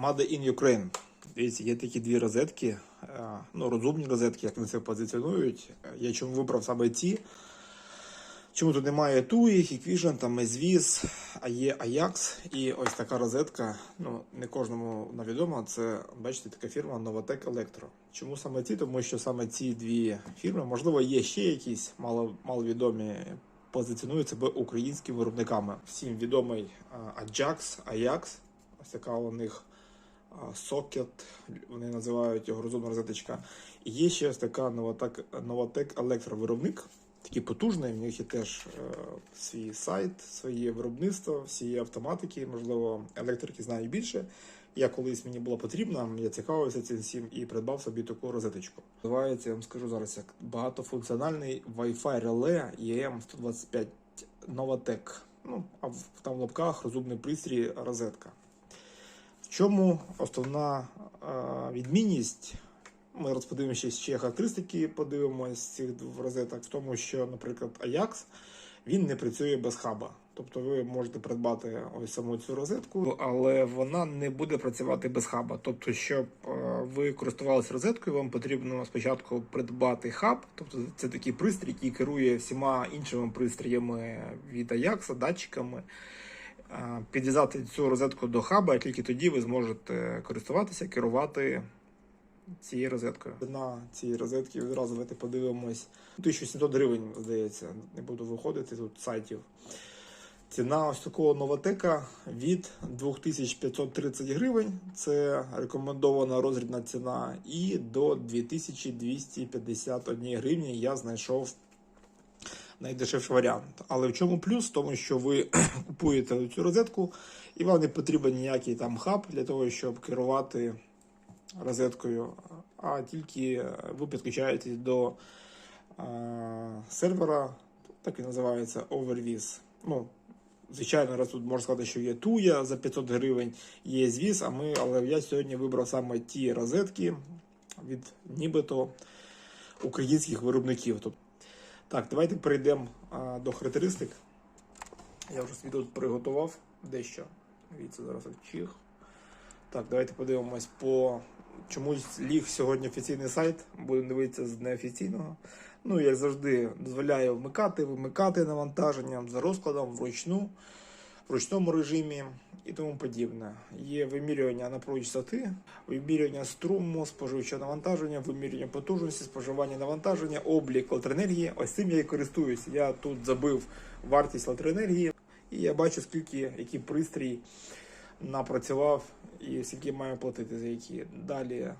Made in Ukraine. Дивіться, є такі дві розетки, е, ну, розумні розетки, як вони це позиціонують. Е, Я чому вибрав саме ці. Чому тут немає TUI, Hikvision, там Ezvis, а є Ajax і ось така розетка. Ну, не кожному навідомо, це, бачите, така фірма Novatec Electro. Чому саме ці? Тому що саме ці дві фірми, можливо, є ще якісь мало, маловідомі, позиціонують себе українськими виробниками. Всім відомий Ajax, Ajax, ось така у них сокет, вони називають його розумна розеточка. І є ще ось така Novatec, Novatec Electro виробник. Такий потужний, в них є теж е, свій сайт, своє виробництво, всі автоматики, можливо, електрики знають більше. Я колись мені було потрібно, я цікавився цим всім і придбав собі таку розеточку. Називається, я вам скажу зараз, як багатофункціональний Wi-Fi реле EM125 Novatec. Ну, а в, там в лапках розумний пристрій розетка. Чому основна е, відмінність? Ми розподивимося ще характеристики, подивимось цих двох розеток в тому, що, наприклад, Ajax він не працює без хаба. Тобто ви можете придбати ось саму цю розетку, але вона не буде працювати без хаба. Тобто, щоб е, ви користувалися розеткою, вам потрібно спочатку придбати хаб, тобто це такий пристрій, який керує всіма іншими пристроями від Ajax, датчиками. Підв'язати цю розетку до хаба, і тільки тоді ви зможете користуватися, керувати цією розеткою. На цій розетки відразу давайте подивимось. 1700 гривень, здається, не буду виходити тут сайтів. Ціна ось такого новотека від 2530 гривень. Це рекомендована розрібна ціна. І до 2251 гривні я знайшов найдешевший варіант. Але в чому плюс? Тому, що ви купуєте цю розетку, і вам не потрібен ніякий там хаб для того, щоб керувати розеткою, а тільки ви підключаєтесь до а, сервера, так і називається Overvis. Ну, звичайно, раз тут можна сказати, що є Туя за 500 гривень, є звіз, а ми, але я сьогодні вибрав саме ті розетки від нібито українських виробників. Так, давайте перейдемо до характеристик. Я вже свій тут приготував дещо. Дивіться, зараз чих. Так, давайте подивимось по чомусь ліг сьогодні офіційний сайт. Будемо дивитися з неофіційного. Ну, як завжди, дозволяю вмикати, вимикати навантаження за розкладом вручну, в ручному режимі і тому подібне. Є вимірювання напруги частоти, вимірювання струму, споживчого навантаження, вимірювання потужності, споживання навантаження, облік електроенергії. Ось цим я і користуюся. Я тут забив вартість електроенергії, і я бачу, скільки який пристрій напрацював і скільки маю платити за які. Далі, е,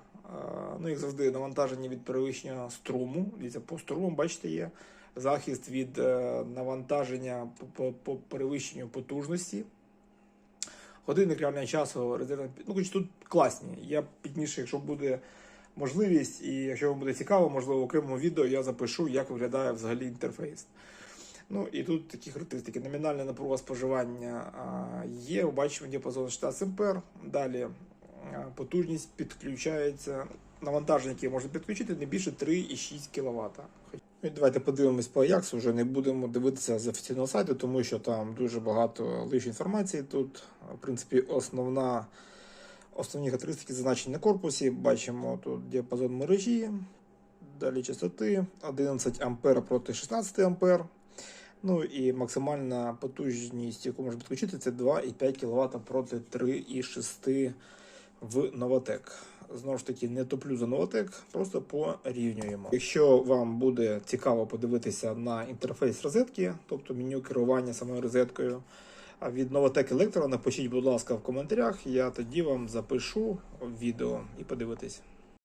ну як завжди, навантаження від перевищення струму. Дивіться, по струму, бачите, є захист від е, навантаження по, перевищенню потужності. Годинник реального часу, резервна ну, тут класні. Я пізніше, якщо буде можливість, і якщо вам буде цікаво, можливо, в окремому відео я запишу, як виглядає взагалі інтерфейс. Ну і тут такі характеристики. Номінальна напруга споживання є, бачимо діапазон 16 ампер. Далі потужність підключається. Навантаження, яке можна підключити, не більше 3,6 кВт. І давайте подивимось по Ajax, вже не будемо дивитися з офіційного сайту, тому що там дуже багато лишньої інформації. Тут, в принципі, основна, основні характеристики зазначені на корпусі. Бачимо тут діапазон мережі, далі частоти 11 А проти 16 А. Ну і максимальна потужність, яку можна підключити, це 2,5 кВт проти 3,6 в Novatec. Знову ж таки, не топлю за нотик, просто порівнюємо. Якщо вам буде цікаво подивитися на інтерфейс розетки, тобто меню керування самою розеткою від Novatec Electro, напишіть, будь ласка, в коментарях. Я тоді вам запишу відео і подивитись.